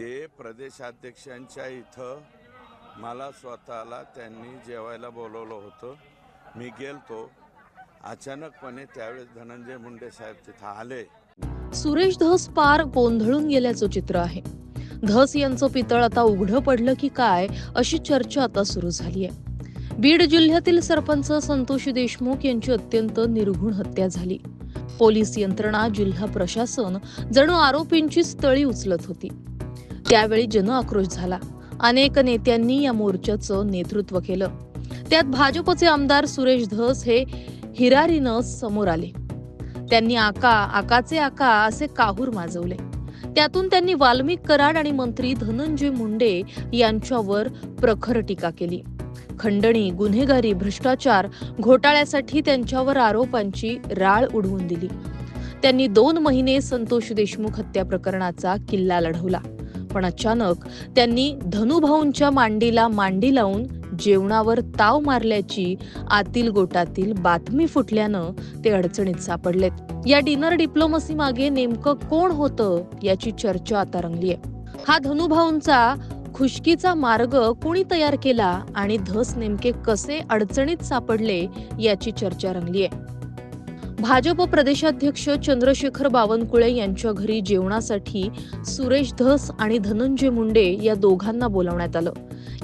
ते प्रदेशाध्यक्षांच्या इथं मला स्वतःला त्यांनी जेवायला बोलवलं होतं. मी गेलतो. अचानकपणे त्यावेळेस धनंजय मुंडे साहेब तिथं आले. सुरेश धस पार गोंधळून गेल्याचं चित्र आहे. धस यांचं पितळ आता उघडं पडलं की काय अशी चर्चा आता सुरू झाली आहे बीड जिल्ह्यातील सरपंच संतोष देशमुख यांची अत्यंत निर्घुण हत्या झाली. पोलीस यंत्रणा जिल्हा प्रशासन जणू आरोपींची स्थळी उचलत होती. त्यावेळी जनआक्रोश झाला. अनेक नेत्यांनी या मोर्चाचं नेतृत्व केलं. त्यात भाजपचे आमदार सुरेश धस हे हिरारीनं समोर आले. त्यांनी आका आकाचे आका असे काहूर माजवले. त्यातून त्यांनी वाल्मिक कराड आणि मंत्री धनंजय मुंडे यांच्यावर प्रखर टीका केली. खंडणी गुन्हेगारी भ्रष्टाचार घोटाळ्यासाठी त्यांच्यावर आरोपांची राळ उडवून दिली. त्यांनी दोन महिने संतोष देशमुख हत्या प्रकरणाचा किल्ला लढवला. पण अचानक त्यांनी धनुभाऊंच्या मांडीला मांडी लावून जेवणावर ताव मारल्याची आतील गोटातील बातमी फुटल्यानं ते अडचणीत सापडलेत. या डिनर डिप्लोमसी मागे नेमकं कोण होतं याची चर्चा आता रंगलीय. हा धनुभाऊंचा खुशकीचा मार्ग कोणी तयार केला आणि धस नेमके कसे अडचणीत सापडले याची चर्चा रंगलीय. भाजप प्रदेशाध्यक्ष चंद्रशेखर बावनकुळे यांच्या घरी जेवणासाठी सुरेश धस आणि धनंजय मुंडे या दोघांना बोलावण्यात आलं.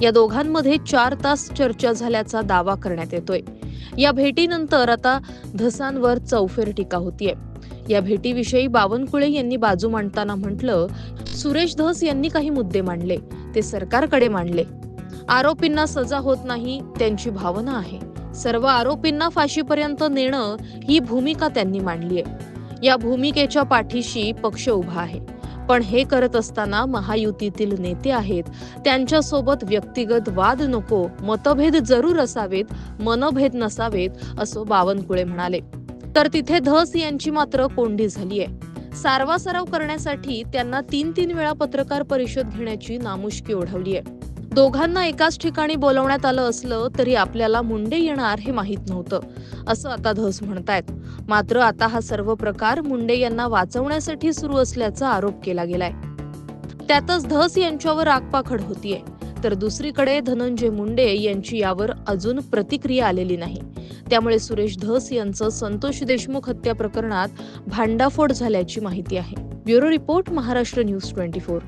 या दोघांमध्ये चार तास चर्चा झाल्याचा दावा करण्यात येतोय. या भेटीनंतर आता धसांवर चौफेर टीका होतीये. या भेटीविषयी बावनकुळे यांनी बाजू मांडताना म्हटलं सुरेश धस यांनी काही मुद्दे मांडले ते सरकारकडे मांडले. आरोपींना सजा होत नाही त्यांची भावना आहे. सर्व आरोपींना फाशीपर्यंत नेणं ही भूमिका त्यांनी मांडली आहे या भूमिकेच्या पाठीशी पक्ष उभा आहे. पण हे करत असताना महायुतीतील नेते आहेत. त्यांच्यासोबत व्यक्तिगत वाद नको मतभेद जरूर असावेत मनभेद नसावेत असं बावनकुळे म्हणाले. तर तिथे धस यांची मात्र कोंडी झाली आहे सराव करण्यासाठी त्यांना तीन तीन वेळा पत्रकार परिषद घेण्याची नामुष्की ओढवली आहे दोघांना एकाच ठिकाणी बोलवण्यात आलं असलं तरी आपल्याला मुंडे येणार हे माहीत नव्हतं असं आता धस म्हणतायत. मात्र आता हा सर्व प्रकार मुंडे यांना वाचवण्यासाठी सुरू असल्याचा आरोप केला गेलाय. त्यातच धस यांच्यावर आगपाखड होतीये. तर दुसरीकडे धनंजय मुंडे यांची यावर अजून प्रतिक्रिया आलेली नाही. त्यामुळे सुरेश धस यांचं संतोष देशमुख हत्या प्रकरणात भांडाफोड झाल्याची माहिती आहे. Bureau report Maharashtra news twenty four.